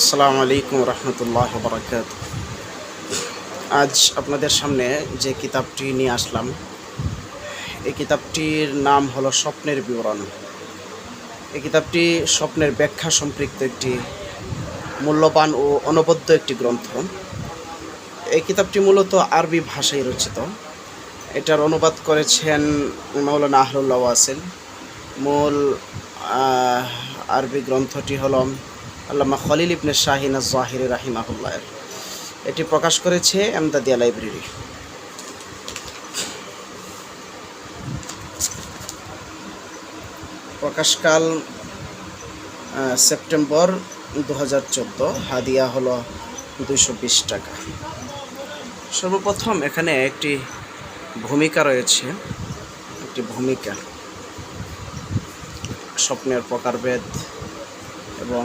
আসসালামু আলাইকুম রহমতুল্লাহ বরকাত। আজ আপনাদের সামনে যে কিতাবটি নিয়ে আসলাম, এই কিতাবটির নাম হলো স্বপ্নের বিবরণ। এই কিতাবটি স্বপ্নের ব্যাখ্যা সম্পৃক্ত একটি মূল্যবান ও অনবদ্য একটি গ্রন্থ। এই কিতাবটি মূলত আরবি ভাষায় রচিত। এটার অনুবাদ করেছেন মৌলানা আহরুল্লাহ ওয়াসিল। মূল আরবি গ্রন্থটি হল আল্লামা খলিল ইবনে শাহিন জাহির রাহিমাহুল্লাহের এটি প্রকাশ করেছে এমদাদিয়া লাইব্রেরি। প্রকাশকাল সেপ্টেম্বর দু হাজার চোদ্দ। হাদিয়া হলো দুইশো বিশ টাকা। সর্বপ্রথম এখানে একটি ভূমিকা রয়েছে। একটি ভূমিকা। স্বপ্নের প্রকারভেদ এবং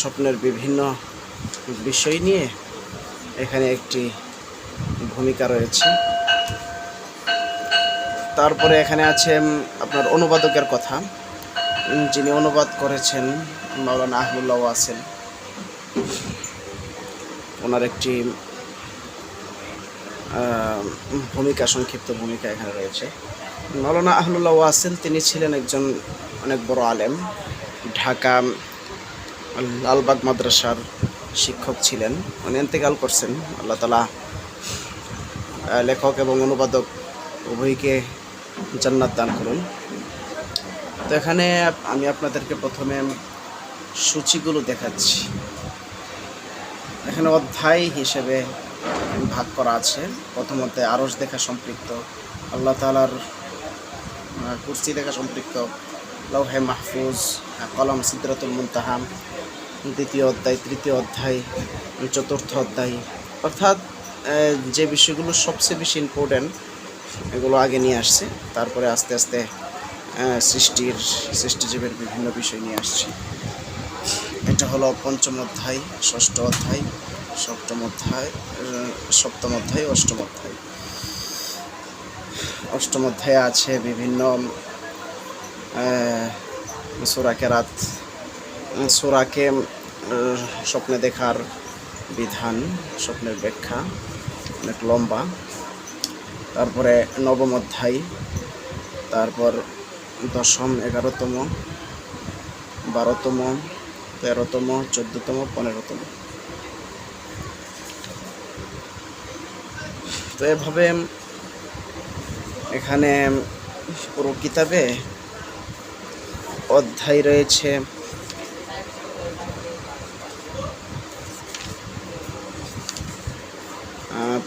স্বপ্নের বিভিন্ন বিষয় নিয়ে এখানে একটি ভূমিকা রয়েছে। তারপরে এখানে আছে আপনার অনুবাদকের কথা। যিনি অনুবাদ করেছেন মাওলানা আহমুল্লাহ আছেন ওনার একটি ভূমিকা, সংক্ষিপ্ত ভূমিকা এখানে রয়েছে। মাওলানা আহলুল্লাহ ওয়াসিল তিনি ছিলেন একজন অনেক বড় আলেম। ঢাকা লালবাগ মাদ্রাসার শিক্ষক ছিলেন। উনি এন্তেকাল করছেন। আল্লাহ তালা লেখক এবং অনুবাদক উভয়কে জান্নাত দান করুন। তো এখানে আমি আপনাদেরকে প্রথমে সূচিগুলো দেখাচ্ছি। এখানে অধ্যায় হিসেবে ভাগ করা আছে। প্রথমত আরস দেখা সম্পৃক্ত। আল্লাহ তালার কুর্সি দেখা সম্পৃক্ত। লৌহে মাহফুজ, কলম সিদ্রাতুল মুনতাহাম দ্বিতীয় অধ্যায়, তৃতীয় অধ্যায়, চতুর্থ অধ্যায়। অর্থাৎ যে বিষয়গুলো সবচেয়ে বেশি ইম্পর্ট্যান্ট এগুলো আগে নিয়ে আসছে, তারপরে আস্তে আস্তে সৃষ্টির, সৃষ্টিজীবের বিভিন্ন বিষয় নিয়ে আসছে। এটা হলো পঞ্চম অধ্যায়, ষষ্ঠ অধ্যায়, সপ্তম অধ্যায় সপ্তম অধ্যায়, অষ্টম অধ্যায়। অষ্টম অধ্যায়ে আছে বিভিন্ন সুরাকে রাত সুরাকে স্বপ্নে দেখার বিধান, স্বপ্নের ব্যাখ্যা, অনেক লম্বা। তারপরে নবম অধ্যায়, তারপর দশম, এগারোতম, বারোতম, তেরোতম, চোদ্দতম, পনেরোতম। তো এভাবে এখানে পুরো কিতাবে অধ্যায় রয়েছে।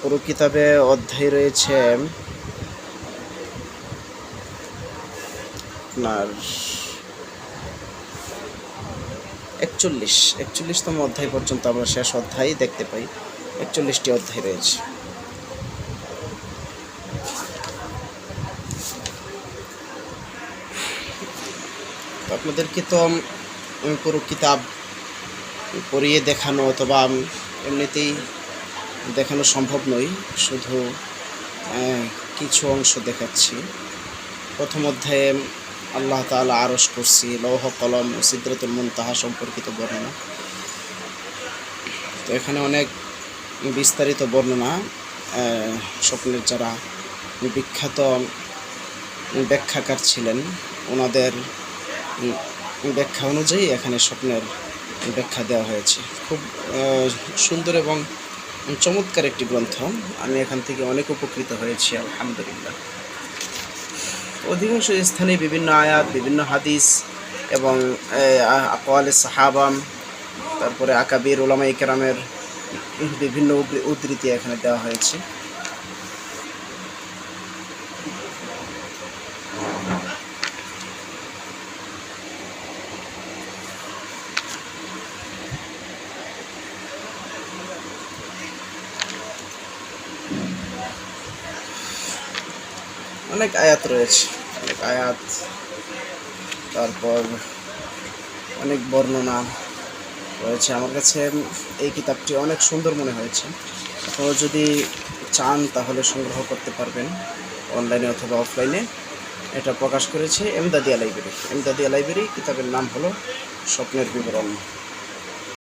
পুরো কিতাবে অধ্যায় রয়েছে। আপনার একচল্লিশ, একচল্লিশতম অধ্যায় পর্যন্ত আমরা শেষ অধ্যায় দেখতে পাই। একচল্লিশটি অধ্যায় রয়েছে। আপনাদেরকে তো আমি পুরো কিতাব পড়িয়ে দেখানো অথবা আমি, এমনিতেই দেখানো সম্ভব নয়। শুধু কিছু অংশ দেখাচ্ছি। প্রথম অধ্যায়ে আল্লাহ তাআলা আরস করছি লৌহ, কলম ও সিদ্রতুল মুনতাহা সম্পর্কিত বর্ণনা। তো এখানে অনেক বিস্তারিত বর্ণনা স্বপ্নের যারা বিখ্যাত ব্যাখ্যাকার ছিলেন, ওনাদের ব্যাখ্যা অনুযায়ী এখানে স্বপ্নের ব্যাখ্যা দেওয়া হয়েছে। খুব সুন্দর এবং চমৎকার একটি গ্রন্থ। আমি এখান থেকে অনেক উপকৃত হয়েছি, আলহামদুলিল্লাহ। অধিকাংশ স্থানে বিভিন্ন আয়াত, বিভিন্ন হাদিস এবং আকোয়ালে সাহাবাম তারপরে আকাবির ওলামা ইকরামের বিভিন্ন উদ্ধৃ- উদ্ধৃতি এখানে দেওয়া হয়েছে। অনেক আয়াত রয়েছে, অনেক আয়াত, তারপর অনেক বর্ণনা রয়েছে। আমার কাছে এই কিতাবটি অনেক সুন্দর মনে হয়েছে। আপনারা যদি চান তাহলে সংগ্রহ করতে পারবেন অনলাইনে অথবা অফলাইনে। এটা প্রকাশ করেছে এমদাদিয়া লাইব্রেরি। এমদাদিয়া লাইব্রেরি কিতাবের নাম হলো স্বপ্নের বিবরণ।